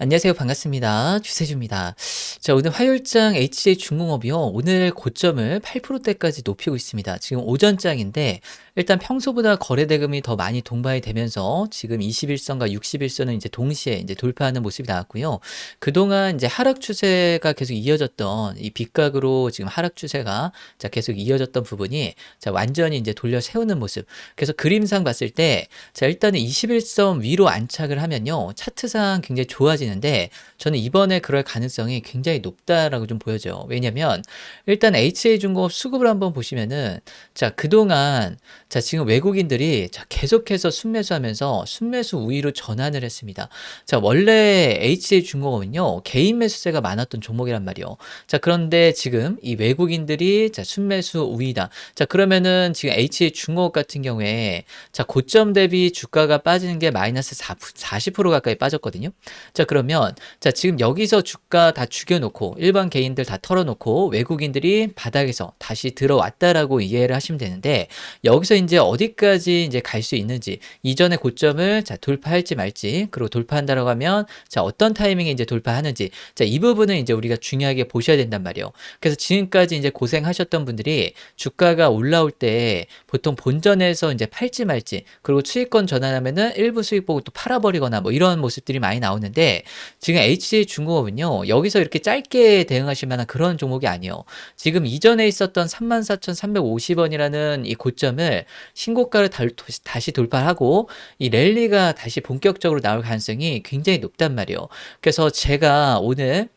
안녕하세요. 반갑습니다. 주세주입니다. 자, 오늘 화요일장 HJ 중공업이요. 오늘 고점을 8%대까지 높이고 있습니다. 지금 오전장인데 일단 평소보다 거래 대금이 더 많이 동반이 되면서 지금 21선과 61선은 이제 동시에 이제 돌파하는 모습이 나왔고요. 그동안 이제 하락 추세가 계속 이어졌던 이 빗각으로 지금 하락 추세가 자, 계속 이어졌던 부분이 자, 완전히 이제 돌려 세우는 모습. 그래서 그림상 봤을 때 자, 일단은 21선 위로 안착을 하면요. 차트상 굉장히 좋아지는데 저는 이번에 그럴 가능성이 굉장히 높다라고 좀 보여져요. 왜냐면 일단 HA중공업 수급을 한번 보시면은 자, 그동안 자, 지금 외국인들이 자, 계속해서 순매수하면서 순매수 우위로 전환을 했습니다. 자, 원래 HA중공업은요. 개인 매수세가 많았던 종목이란 말이요. 자, 그런데 지금 이 외국인들이 자, 순매수 우위다. 자, 그러면은 지금 HA중공업 같은 경우에 자, 고점 대비 주가가 빠지는 게 마이너스 4, 40% 가까이 빠졌거든요. 자, 그러면 자, 지금 여기서 주가 다 죽여 놓고 일반 개인들 다 털어놓고 외국인들이 바닥에서 다시 들어왔다라고 이해를 하시면 되는데 여기서 이제 어디까지 이제 갈 수 있는지 이전의 고점을 자, 돌파할지 말지 그리고 돌파한다라고 하면 자, 어떤 타이밍에 이제 돌파하는지 자, 이 부분은 이제 우리가 중요하게 보셔야 된단 말이에요. 그래서 지금까지 이제 고생하셨던 분들이 주가가 올라올 때 보통 본전에서 이제 팔지 말지 그리고 수익권 전환하면은 일부 수익 보고 또 팔아버리거나 뭐 이런 모습들이 많이 나오는데 지금 HJ 중공업은요 여기서 이렇게 짧게 대응하실 만한 그런 종목이 아니에요. 지금 이전에 있었던 34,350원이라는 이 고점을 신고가를 다시 돌파하고 이 랠리가 다시 본격적으로 나올 가능성이 굉장히 높단 말이에요. 그래서 제가 오늘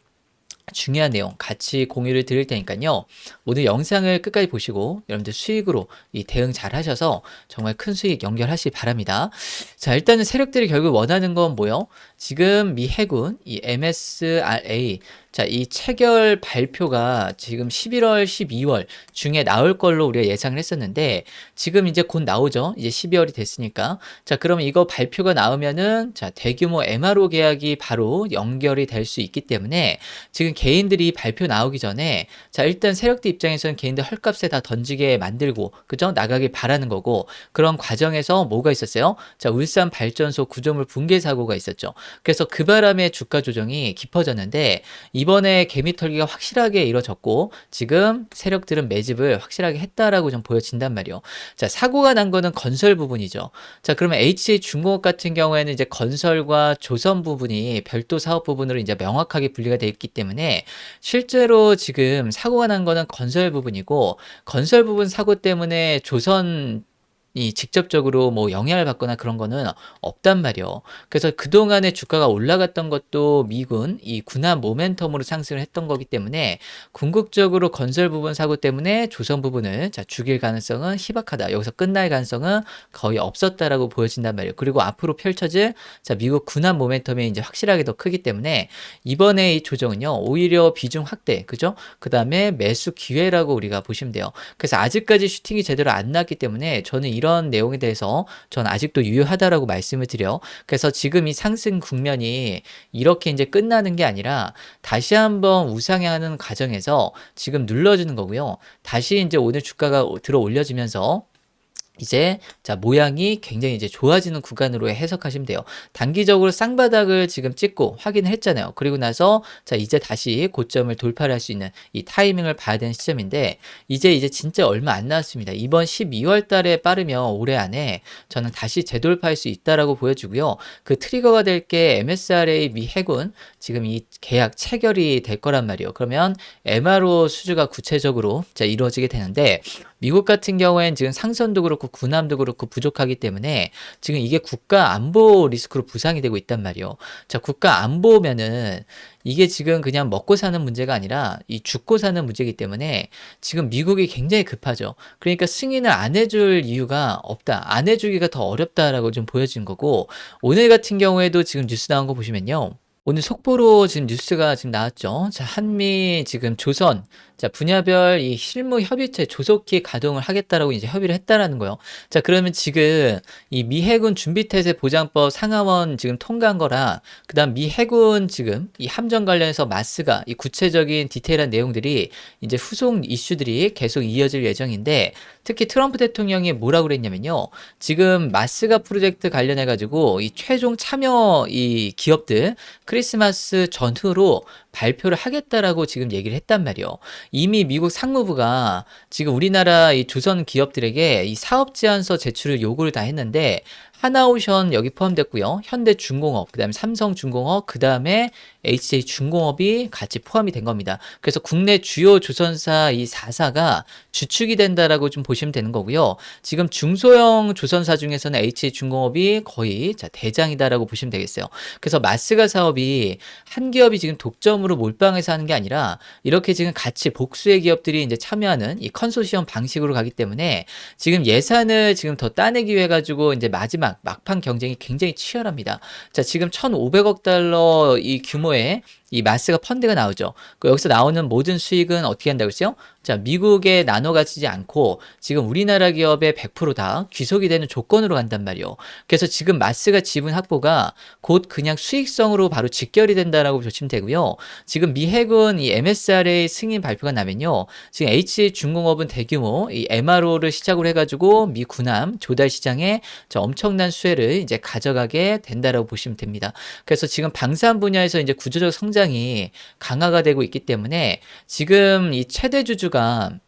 중요한 내용 같이 공유를 드릴 테니까요. 오늘 영상을 끝까지 보시고 여러분들 수익으로 이 대응 잘 하셔서 정말 큰 수익 연결하시기 바랍니다. 자, 일단은 세력들이 결국 원하는 건 뭐요? 지금 미 해군 이 MSRA 자, 이 체결 발표가 지금 11월, 12월 중에 나올 걸로 우리가 예상을 했었는데 지금 이제 곧 나오죠. 이제 12월이 됐으니까. 자, 그러면 이거 발표가 나오면은 자, 대규모 MRO 계약이 바로 연결이 될 수 있기 때문에 지금 개인들이 발표 나오기 전에 자, 일단 세력들 입장에서는 개인들 헐값에 다 던지게 만들고 그죠? 나가길 바라는 거고 그런 과정에서 뭐가 있었어요? 자, 울산 발전소 구조물 붕괴 사고가 있었죠. 그래서 그 바람에 주가 조정이 깊어졌는데 이 번에 개미 털기가 확실하게 이루어졌고 지금 세력들은 매집을 확실하게 했다라고 좀 보여진단 말이요. 자 사고가 난 거는 건설 부분이죠. 자 그러면 HA 중공업 같은 경우에는 이제 건설과 조선 부분이 별도 사업 부분으로 이제 명확하게 분리가 되어 있기 때문에 실제로 지금 사고가 난 거는 건설 부분이고 건설 부분 사고 때문에 조선 이 직접적으로 뭐 영향을 받거나 그런 거는 없단 말이요. 그래서 그동안에 주가가 올라갔던 것도 미군 이 군함 모멘텀으로 상승을 했던 거기 때문에 궁극적으로 건설 부분 사고 때문에 조선 부분을 자 죽일 가능성은 희박하다. 여기서 끝날 가능성은 거의 없었다라고 보여진단 말이에요. 그리고 앞으로 펼쳐질 자 미국 군함 모멘텀이 이제 확실하게 더 크기 때문에 이번에 이 조정은요 오히려 비중 확대 그죠? 그 다음에 매수 기회라고 우리가 보시면 돼요. 그래서 아직까지 슈팅이 제대로 안 났기 때문에 저는 이 이런 내용에 대해서 전 아직도 유효하다라고 말씀을 드려. 그래서 지금 이 상승 국면이 이렇게 이제 끝나는 게 아니라 다시 한번 우상향하는 과정에서 지금 눌러주는 거고요. 다시 이제 오늘 주가가 들어 올려지면서 이제 자 모양이 굉장히 이제 좋아지는 구간으로 해석하시면 돼요. 단기적으로 쌍바닥을 지금 찍고 확인을 했잖아요. 그리고 나서 자 이제 다시 고점을 돌파를 할수 있는 이 타이밍을 봐야 되는 시점인데 이제 이제 진짜 얼마 안 남았습니다. 이번 12월 달에 빠르면 올해 안에 저는 다시 재돌파할 수 있다라고 보여주고요. 그 트리거가 될 게 MSRA 미 해군 지금 이 계약 체결이 될 거란 말이에요. 그러면 MRO 수주가 구체적으로 자 이루어지게 되는데 미국 같은 경우에는 지금 상선도 그렇고 군함도 그렇고 부족하기 때문에 지금 이게 국가 안보 리스크로 부상이 되고 있단 말이에요. 자, 국가 안보면은 이게 지금 그냥 먹고 사는 문제가 아니라 이 죽고 사는 문제이기 때문에 지금 미국이 굉장히 급하죠. 그러니까 승인을 안 해줄 이유가 없다. 안 해주기가 더 어렵다라고 좀 보여진 거고 오늘 같은 경우에도 지금 뉴스 나온 거 보시면요. 오늘 속보로 지금 뉴스가 지금 나왔죠. 자, 한미 지금 조선 자, 분야별 이 실무 협의체 조속히 가동을 하겠다라고 이제 협의를 했다라는 거예요. 자, 그러면 지금 이 미해군 준비태세 보장법 상하원 지금 통과한 거라 그다음 미해군 지금 이 함정 관련해서 마스가 이 구체적인 디테일한 내용들이 이제 후속 이슈들이 계속 이어질 예정인데 특히 트럼프 대통령이 뭐라고 그랬냐면요. 지금 마스가 프로젝트 관련해 가지고 이 최종 참여 이 기업들 크리 크리스마스 전후로 발표를 하겠다라고 지금 얘기를 했단 말이에요. 이미 미국 상무부가 지금 우리나라 이 조선 기업들에게 이 사업 제안서 제출을 요구를 다 했는데 하나오션 여기 포함됐고요. 현대중공업, 그다음에 삼성중공업, 그다음에 HJ중공업이 같이 포함이 된 겁니다. 그래서 국내 주요 조선사 이 4사가 주축이 된다라고 좀 보시면 되는 거고요. 지금 중소형 조선사 중에서는 HJ중공업이 거의 자, 대장이다라고 보시면 되겠어요. 그래서 마스가 사업이 한 기업이 지금 독점으로 몰빵해서 하는 게 아니라 이렇게 지금 같이 복수의 기업들이 이제 참여하는 이 컨소시엄 방식으로 가기 때문에 지금 예산을 지금 더 따내기 위해 가지고 이제 마지막 막판 경쟁이 굉장히 치열합니다. 자, 지금 1,500억 달러 이 규모의 이 마스가 펀드가 나오죠. 그 여기서 나오는 모든 수익은 어떻게 한다고 했어요? 자, 미국에 나눠 가지지 않고 지금 우리나라 기업의 100%다 귀속이 되는 조건으로 간단 말이요. 그래서 지금 마스가 지분 확보가 곧 그냥 수익성으로 바로 직결이 된다라고 보시면 되고요. 지금 미 해군 이 MSRA 승인 발표가 나면요. 지금 HJ중공업은 대규모 이 MRO를 시작으로 해 가지고 미 군함 조달 시장에 저 엄청난 수혜를 이제 가져가게 된다라고 보시면 됩니다. 그래서 지금 방산 분야에서 이제 구조적 성장 이 강화가 되고 있기 때문에 지금 이 최대 주주가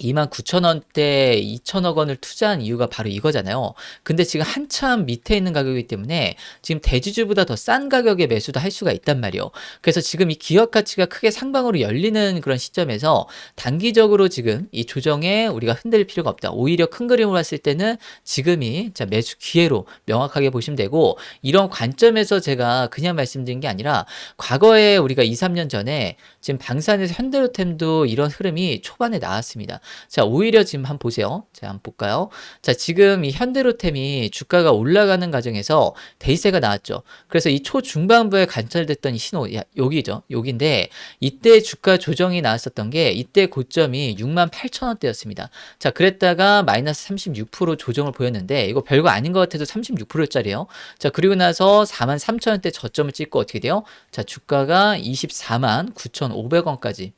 2만 9천 원대 2천억 원을 투자한 이유가 바로 이거잖아요. 근데 지금 한참 밑에 있는 가격이기 때문에 지금 대주주보다 더 싼 가격에 매수도 할 수가 있단 말이에요. 그래서 지금 이 기업 가치가 크게 상방으로 열리는 그런 시점에서 단기적으로 지금 이 조정에 우리가 흔들 필요가 없다. 오히려 큰 그림으로 봤을 때는 지금이 자 매수 기회로 명확하게 보시면 되고 이런 관점에서 제가 그냥 말씀드린 게 아니라 과거에 우리가 2, 3년 전에 지금 방산에서 현대로템도 이런 흐름이 초반에 나왔습니다. 자, 오히려 지금 한번 보세요. 자, 한번 볼까요? 자, 지금 이 현대로템이 주가가 올라가는 과정에서 데이세가 나왔죠. 그래서 이 초중반부에 관찰됐던 이 신호, 야, 여기죠. 여기인데, 이때 주가 조정이 나왔었던 게, 이때 고점이 6만 8천 원대였습니다. 자, 그랬다가 마이너스 36% 조정을 보였는데, 이거 별거 아닌 것 같아도 36%짜리요. 자, 그리고 나서 4만 3천 원대 저점을 찍고 어떻게 돼요? 자, 주가가 24만 9,500원까지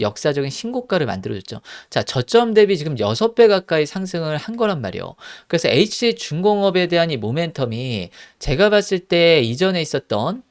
역사적인 신고가를 만들어줬죠. 자, 저점 대비 지금 6배 가까이 상승을 한 거란 말이에요. 그래서 HC 중공업에 대한 이 모멘텀이 제가 봤을 때 이전에 있었던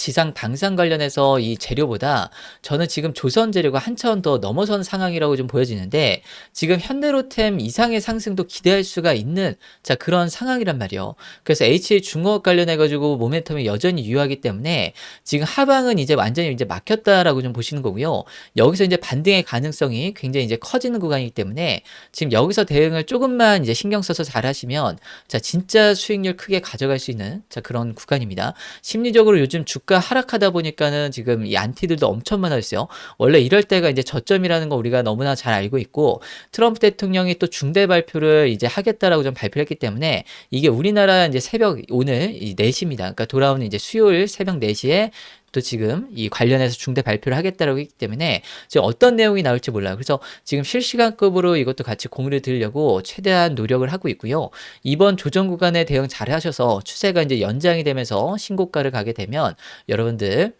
지상 방산 관련해서 이 재료보다 저는 지금 조선 재료가 한 차원 더 넘어선 상황이라고 좀 보여지는데 지금 현대로템 이상의 상승도 기대할 수가 있는 자 그런 상황이란 말이에요. 그래서 HA 중공업 관련해 가지고 모멘텀이 여전히 유효하기 때문에 지금 하방은 이제 완전히 이제 막혔다라고 좀 보시는 거고요. 여기서 이제 반등의 가능성이 굉장히 이제 커지는 구간이기 때문에 지금 여기서 대응을 조금만 이제 신경 써서 잘 하시면 자 진짜 수익률 크게 가져갈 수 있는 자 그런 구간입니다. 심리적으로 요즘 주 주가 하락하다 보니까는 지금 이 안티들도 엄청 많아졌어요. 원래 이럴 때가 이제 저점이라는 거 우리가 너무나 잘 알고 있고 트럼프 대통령이 또 중대 발표를 이제 하겠다라고 좀 발표를 했기 때문에 이게 우리나라 이제 새벽 오늘 이 4시입니다. 그러니까 돌아오는 이제 수요일 새벽 4시에 또 지금 이 관련해서 중대 발표를 하겠다라고 했기 때문에 지금 어떤 내용이 나올지 몰라요. 그래서 지금 실시간급으로 이것도 같이 공유를 드리려고 최대한 노력을 하고 있고요. 이번 조정 구간에 대응 잘 하셔서 추세가 이제 연장이 되면서 신고가를 가게 되면 여러분들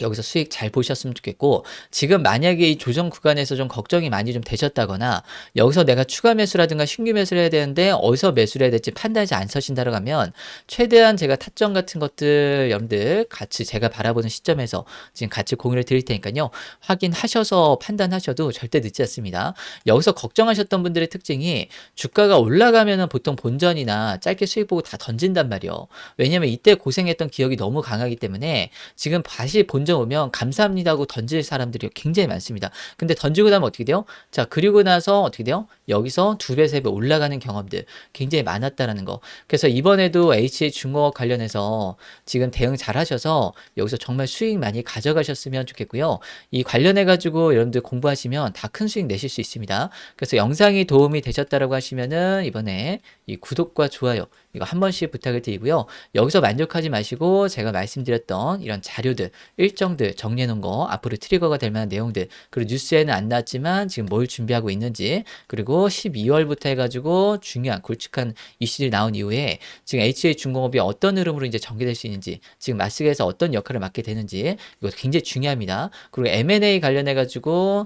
여기서 수익 잘 보셨으면 좋겠고 지금 만약에 이 조정 구간에서 좀 걱정이 많이 좀 되셨다거나 여기서 내가 추가 매수라든가 신규 매수를 해야 되는데 어디서 매수를 해야 될지 판단이 안 서신다고 하면 최대한 제가 타점 같은 것들 여러분들 같이 제가 바라보는 시점에서 지금 같이 공유를 드릴 테니까요. 확인하셔서 판단하셔도 절대 늦지 않습니다. 여기서 걱정하셨던 분들의 특징이 주가가 올라가면은 보통 본전이나 짧게 수익 보고 다 던진단 말이요. 왜냐면 이때 고생했던 기억이 너무 강하기 때문에 지금 다시 본전 오면 감사합니다 하고 던질 사람들이 굉장히 많습니다. 근데 던지고 나면 어떻게 돼요? 자, 그리고 나서 어떻게 돼요? 여기서 두 배, 세 배 올라가는 경험들 굉장히 많았다라는 거. 그래서 이번에도 HA 중공업 관련해서 지금 대응 잘 하셔서 여기서 정말 수익 많이 가져가셨으면 좋겠고요. 이 관련해가지고 여러분들 공부하시면 다 큰 수익 내실 수 있습니다. 그래서 영상이 도움이 되셨다라고 하시면은 이번에 이 구독과 좋아요 이거 한 번씩 부탁을 드리고요. 여기서 만족하지 마시고 제가 말씀드렸던 이런 자료들, 일 정들 정리해 놓은 거 앞으로 트리거가 될 만한 내용들 그리고 뉴스에는 안 나왔지만 지금 뭘 준비하고 있는지 그리고 12월부터 해가지고 중요한 굵직한 이슈들이 나온 이후에 지금 HA 중공업이 어떤 흐름으로 이제 전개될 수 있는지 지금 마스크에서 어떤 역할을 맡게 되는지 이거 굉장히 중요합니다. 그리고 M&A 관련해 가지고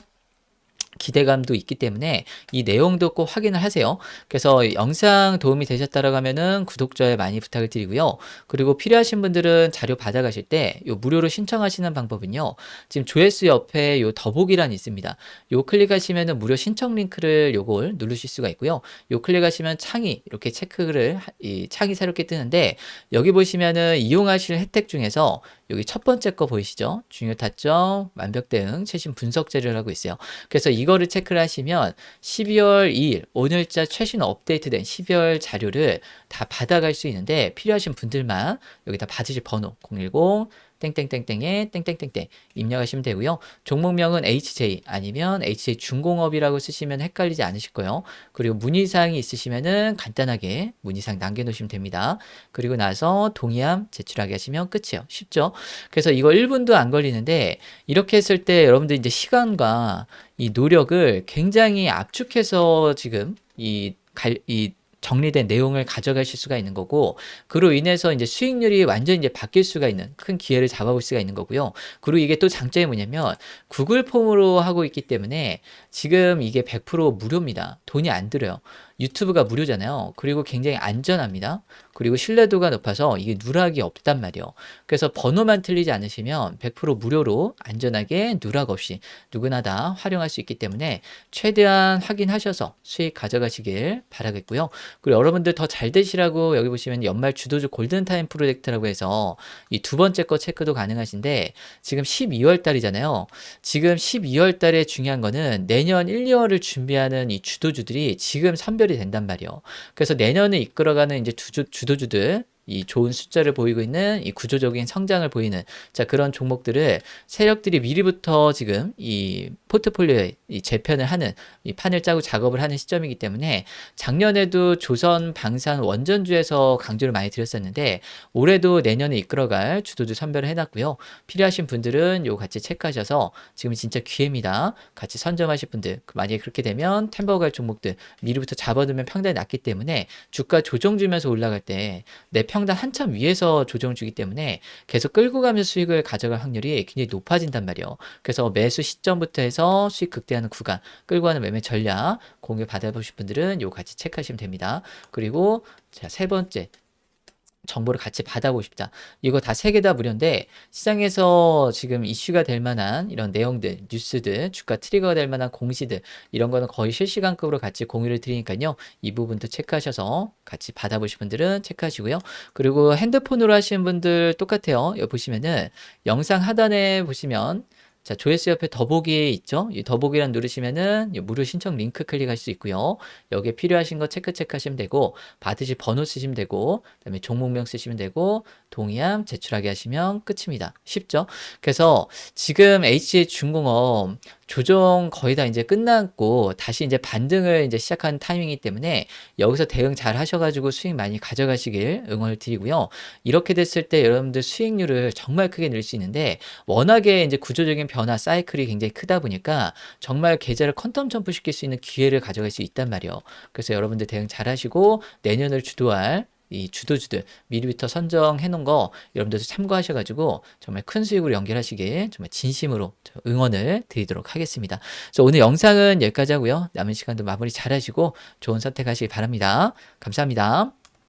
기대감도 있기 때문에 이 내용도 꼭 확인을 하세요. 그래서 영상 도움이 되셨다라고 하면은 구독, 좋아요 많이 부탁을 드리고요. 그리고 필요하신 분들은 자료 받아가실 때 요 무료로 신청하시는 방법은요. 지금 조회수 옆에 요 더보기란이 있습니다. 요 클릭하시면은 무료 신청 링크를 요걸 누르실 수가 있고요. 요 클릭하시면 창이 이렇게 체크를 하- 이 창이 새롭게 뜨는데 여기 보시면은 이용하실 혜택 중에서 여기 첫 번째 거 보이시죠? 중요 타점, 완벽 대응, 최신 분석 자료라고 있어요. 그래서 이거를 체크를 하시면 12월 2일 오늘자 최신 업데이트된 12월 자료를 다 받아갈 수 있는데 필요하신 분들만 여기 다 받으실 번호 010 땡땡땡땡에 땡땡땡땡 입력하시면 되고요. 종목명은 HJ 아니면 HJ 중공업이라고 쓰시면 헷갈리지 않으실 거예요. 그리고 문의사항이 있으시면은 간단하게 문의사항 남겨놓으시면 됩니다. 그리고 나서 동의함 제출하게 하시면 끝이에요. 쉽죠? 그래서 이거 1분도 안 걸리는데 이렇게 했을 때 여러분들 이제 시간과 이 노력을 굉장히 압축해서 지금 이 갈, 이 정리된 내용을 가져가실 수가 있는 거고 그로 인해서 이제 수익률이 완전 이제 바뀔 수가 있는 큰 기회를 잡아볼 수가 있는 거고요. 그리고 이게 또 장점이 뭐냐면 구글 폼으로 하고 있기 때문에 지금 이게 100% 무료입니다. 돈이 안 들어요. 유튜브가 무료잖아요. 그리고 굉장히 안전합니다. 그리고 신뢰도가 높아서 이게 누락이 없단 말이에요. 그래서 번호만 틀리지 않으시면 100% 무료로 안전하게 누락 없이 누구나 다 활용할 수 있기 때문에 최대한 확인하셔서 수익 가져가시길 바라겠고요. 그리고 여러분들 더 잘 되시라고 여기 보시면 연말 주도주 골든타임 프로젝트라고 해서 이 두 번째 거 체크도 가능하신데 지금 12월 달이잖아요. 지금 12월 달에 중요한 거는 내년 1, 2월을 준비하는 이 주도주들이 지금 선별 이 된단 말이에요. 그래서 내년을 이끌어가는 이제 주주, 주도주들 이 좋은 숫자를 보이고 있는 이 구조적인 성장을 보이는 자 그런 종목들을 세력들이 미리부터 지금 이 포트폴리오에 이 재편을 하는 이 판을 짜고 작업을 하는 시점이기 때문에 작년에도 조선 방산 원전주에서 강조를 많이 드렸었는데 올해도 내년에 이끌어갈 주도주 선별을 해놨고요. 필요하신 분들은 요 같이 체크하셔서 지금 진짜 기회입니다. 같이 선점하실 분들 그 만약에 그렇게 되면 템버 갈 종목들 미리부터 잡아두면 평단이 낮기 때문에 주가 조정 주면서 올라갈 때내 평단 한참 위에서 조정 주기 때문에 계속 끌고 가면서 수익을 가져갈 확률이 굉장히 높아진단 말이에요. 그래서 매수 시점부터 해서 수익 극대화하는 구간 끌고 가는 매매 전략 공유 받아보실 분들은 요 같이 체크하시면 됩니다. 그리고 자, 세 번째 정보를 같이 받아보고 싶다. 이거 다 세 개 다 무료인데 시장에서 지금 이슈가 될 만한 이런 내용들, 뉴스들, 주가 트리거가 될 만한 공시들 이런 거는 거의 실시간급으로 같이 공유를 드리니까요. 이 부분도 체크하셔서 같이 받아보실 분들은 체크하시고요. 그리고 핸드폰으로 하시는 분들 똑같아요. 여기 보시면은 영상 하단에 보시면 자, 조회수 옆에 더보기 있죠? 이 더보기란 누르시면은 이 무료 신청 링크 클릭할 수 있고요. 여기에 필요하신 거 체크 체크하시면 되고 받으실 번호 쓰시면 되고 그다음에 종목명 쓰시면 되고 동의함 제출하게 하시면 끝입니다. 쉽죠? 그래서 지금 HA 중공업 조정 거의 다 이제 끝났고 다시 이제 반등을 이제 시작한 타이밍이기 때문에 여기서 대응 잘 하셔가지고 수익 많이 가져가시길 응원을 드리고요. 이렇게 됐을 때 여러분들 수익률을 정말 크게 늘 수 있는데 워낙에 이제 구조적인 변화 사이클이 굉장히 크다 보니까 정말 계좌를 컨텀 점프 시킬 수 있는 기회를 가져갈 수 있단 말이에요. 그래서 여러분들 대응 잘 하시고 내년을 주도할 이 주도주들 미리부터 선정해 놓은 거 여러분들도 참고하셔가지고 정말 큰 수익으로 연결하시길 정말 진심으로 저 응원을 드리도록 하겠습니다. 그래서 오늘 영상은 여기까지 하고요. 남은 시간도 마무리 잘 하시고 좋은 선택하시기 바랍니다. 감사합니다.